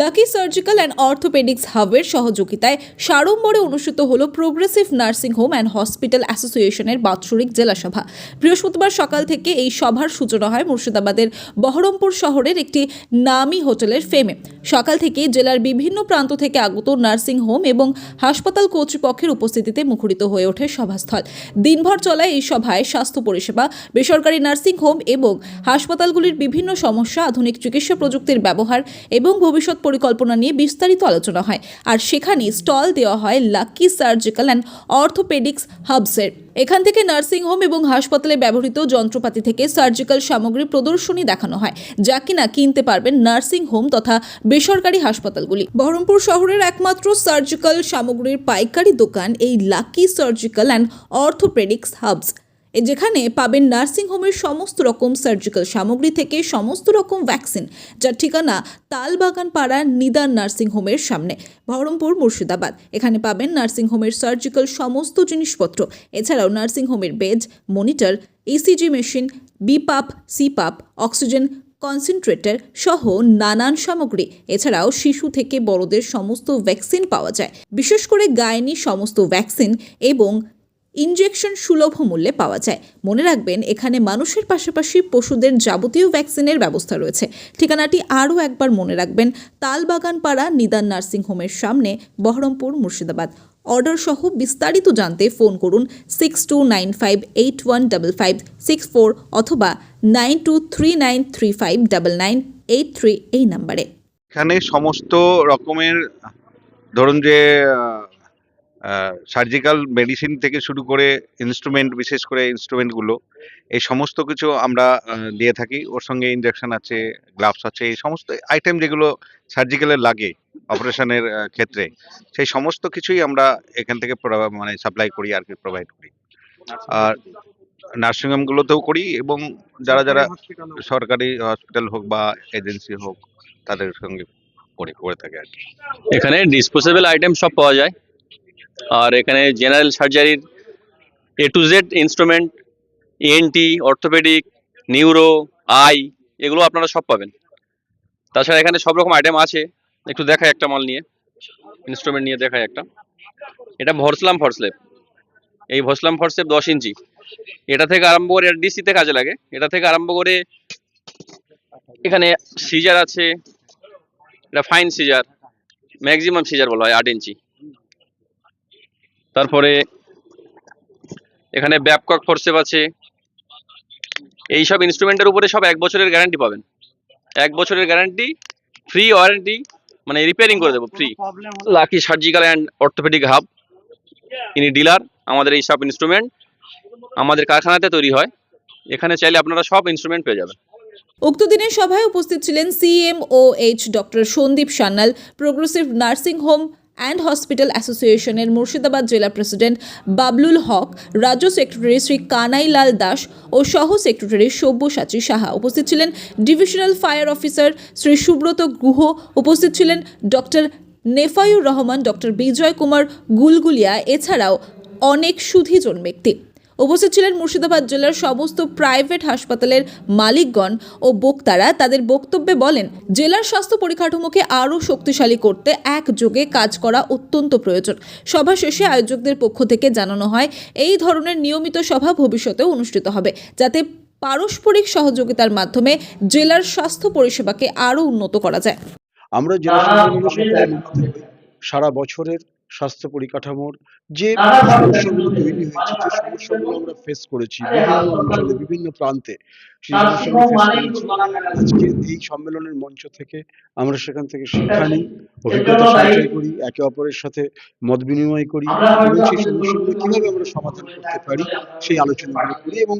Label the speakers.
Speaker 1: Lucky surgical and orthopaedics হাবের সহযোগিতায় সাড়ম্বরে অনুষ্ঠিত হল progressive nursing home and hospital অ্যাসোসিয়েশনের বাৎসরিক জেলা সভা বৃহস্পতিবার সকাল থেকে এই সভার সূচনা হয় মুর্শিদাবাদের বহরমপুর শহরের একটি নামী হোটেলের ফেমে। সকাল থেকে জেলার বিভিন্ন প্রান্ত থেকে আগত নার্সিং হোম এবং হাসপাতাল কর্তৃপক্ষের উপস্থিতিতে মুখরিত হয়ে ওঠে সভাস্থল। দিনভর চলা এই সভায় স্বাস্থ্য পরিষেবা, বেসরকারি নার্সিং হোম এবং হাসপাতালগুলির বিভিন্ন সমস্যা, আধুনিক চিকিৎসা প্রযুক্তির ব্যবহার এবং ভবিষ্যৎ পরিকল্পনা নিয়ে বিস্তারিত আলোচনা হয়। আর সেখানে স্টল দেওয়া হয় লাকি সার্জিক্যাল অ্যান্ড অর্থোপেডিক্স হাবসের। এখান থেকে নার্সিং হোম এবং হাসপাতালে ব্যবহৃত যন্ত্রপাতি থেকে সার্জিক্যাল সামগ্রী প্রদর্শনী দেখানো হয়, যা কিনা কিনতে পারবেন নার্সিং হোম তথা বেসরকারি হাসপাতালগুলি। বহরমপুর শহরের একমাত্র সার্জিক্যাল সামগ্রীর পাইকারি দোকান এই lucky surgical and orthopaedics hubs. যেখানে পাবেন নার্সিং হোমের সমস্ত রকম সার্জিক্যাল সামগ্রী থেকে সমস্ত রকম ভ্যাকসিন যার ঠিকানা তালবাগান পাড়া নিদান নার্সিং হোমের সামনে, বহরমপুর, মুর্শিদাবাদ। এখানে পাবেন নার্সিং হোমের সার্জিক্যাল সমস্ত জিনিসপত্র। এছাড়াও নার্সিং হোমের bed, monitor ECG machine BiPAP CPAP oxygen concentrator সহ নানান সামগ্রী। এছাড়াও শিশু থেকে বড়দের সমস্ত ভ্যাকসিন পাওয়া যায়। বিশেষ করে গায়নি সমস্ত ভ্যাকসিন এবং ইনজেকশন সুলভ মূল্যে পাওয়া যায়। মনে রাখবেন, এখানে মানুষের পাশাপাশি পশুদের যাবতীয় ভ্যাকসিনের ব্যবস্থা রয়েছে। ঠিকানাটি আরও একবার মনে রাখবেন তালবাগান পাড়া নিদান নার্সিং হোমের সামনে, বহরমপুর মুর্শিদাবাদ। অর্ডার সহ বিস্তারিত জানতে ফোন করুন six two nine five eight one double five six four অথবা nine two three nine three five double nine eight three এই নাম্বারে।
Speaker 2: এখানে সমস্ত রকমের ধরুন যে সার্জিক্যাল মেডিসিন থেকে শুরু করে ইনস্ট্রুমেন্ট বিশেষ করে ইনস্ট্রুমেন্টগুলো এই সমস্ত কিছু আমরা দিয়ে থাকি। ওর সঙ্গে ইনজেকশন আছে গ্লাভস আছে, এই সমস্ত আইটেম যেগুলো সার্জিক্যালের লাগে অপারেশনের ক্ষেত্রে, সেই সমস্ত কিছুই আমরা এখান থেকে মানে সাপ্লাই করি আর কি প্রোভাইড করি। আর নার্সিংহোমগুলোতেও করি এবং যারা যারা সরকারি হসপিটাল হোক বা এজেন্সি হোক, তাদের সঙ্গে করে করে থাকে আর কি।
Speaker 3: এখানে ডিসপোজেবল আইটেম সব পাওয়া যায়। আর এখানে জেনারেল সার্জারির A to Z instrument ENT orthopaedic neuro eye এগুলো আপনারা সব পাবেন। তাছাড়া এখানে সব রকম আইটেম আছে। একটু দেখাই একটা মাল নিয়ে। ইনস্ট্রুমেন্ট নিয়ে দেখাই একটা। এটা ভরসলাম ফরসলেপ এই ভরসলাম ফরসলেপ দশ ইঞ্চি। এটা থেকে আরম্ভ করে ডিসিতে কাজে লাগে। এটা থেকে আরম্ভ করে এখানে সিজার আছে। এটা ফাইন সিজার ম্যাক্সিমাম সিজার বলা হয়, আট ইঞ্চি। তারপরে এখানে ব্যাপকক ফোর্সেপ আছে। এই সব ইনস্ট্রুমেন্টের উপরে সব এক বছরের গ্যারান্টি পাবেন। এক বছরের গ্যারান্টি ফ্রি ওয়ারেন্টি মানে রিপেয়ারিং করে দেবো free lucky surgical and orthopaedic hub ইনি ডিলার আমাদের এই সব ইনস্ট্রুমেন্ট আমাদের কারখানাতে তৈরি হয়। এখানে চাইলে আপনারা সব ইনস্ট্রুমেন্ট পেয়ে যাবেন।
Speaker 1: উক্ত দিনের সভায় উপস্থিত ছিলেন CMOH doctor Sandip Sanyal progressive nursing home and hospital অ্যাসোসিয়েশনের মুর্শিদাবাদ জেলা প্রেসিডেন্ট বাবলুল হক, রাজ্য সেক্রেটারি শ্রী কানাইলাল দাস ও সহ সেক্রেটারি সব্যসাচী সাহা উপস্থিত ছিলেন। Divisional fire officer Shri Subrata Guha উপস্থিত ছিলেন। ডক্টর নেফায়ুর রহমান, ডক্টর বিজয় কুমার গুলগুলিয়া, এছাড়াও অনেক সুধীজন ব্যক্তি। উপস্থিত ছিলেন মুর্শিদাবাদ জেলার সমস্ত প্রাইভেট হাসপাতালের মালিকগণ ও বক্তারা। তাদের বক্তব্যে বলেন জেলার স্বাস্থ্য পরিকাঠামোকে আরও শক্তিশালী করতে একযোগে কাজ করা অত্যন্ত প্রয়োজন। সভা শেষে আয়োজকদের পক্ষ থেকে জানানো হয় এই ধরনের নিয়মিত সভা ভবিষ্যতেও অনুষ্ঠিত হবে যাতে পারস্পরিক সহযোগিতার মাধ্যমে জেলার স্বাস্থ্য পরিষেবাকে আরও উন্নত করা যায়।
Speaker 4: আমরা জেলা সারা বছরের স্বাস্থ্য পরিকাঠামোর যে সমস্যাগুলো তৈরি হয়েছে যে সমস্যাগুলো আমরা ফেস করেছি বিভিন্ন অঞ্চলে বিভিন্ন প্রান্তে সেই। আজকে এই সম্মেলনের মঞ্চ থেকে আমরা সেখান থেকে শিক্ষা নিই অভিজ্ঞতা সঞ্চয় করি একে অপরের সাথে মত বিনিময় করি এবং সেই সমস্যাগুলো কীভাবে আমরা সমাধান করতে পারি সেই আলোচনাগুলো করি এবং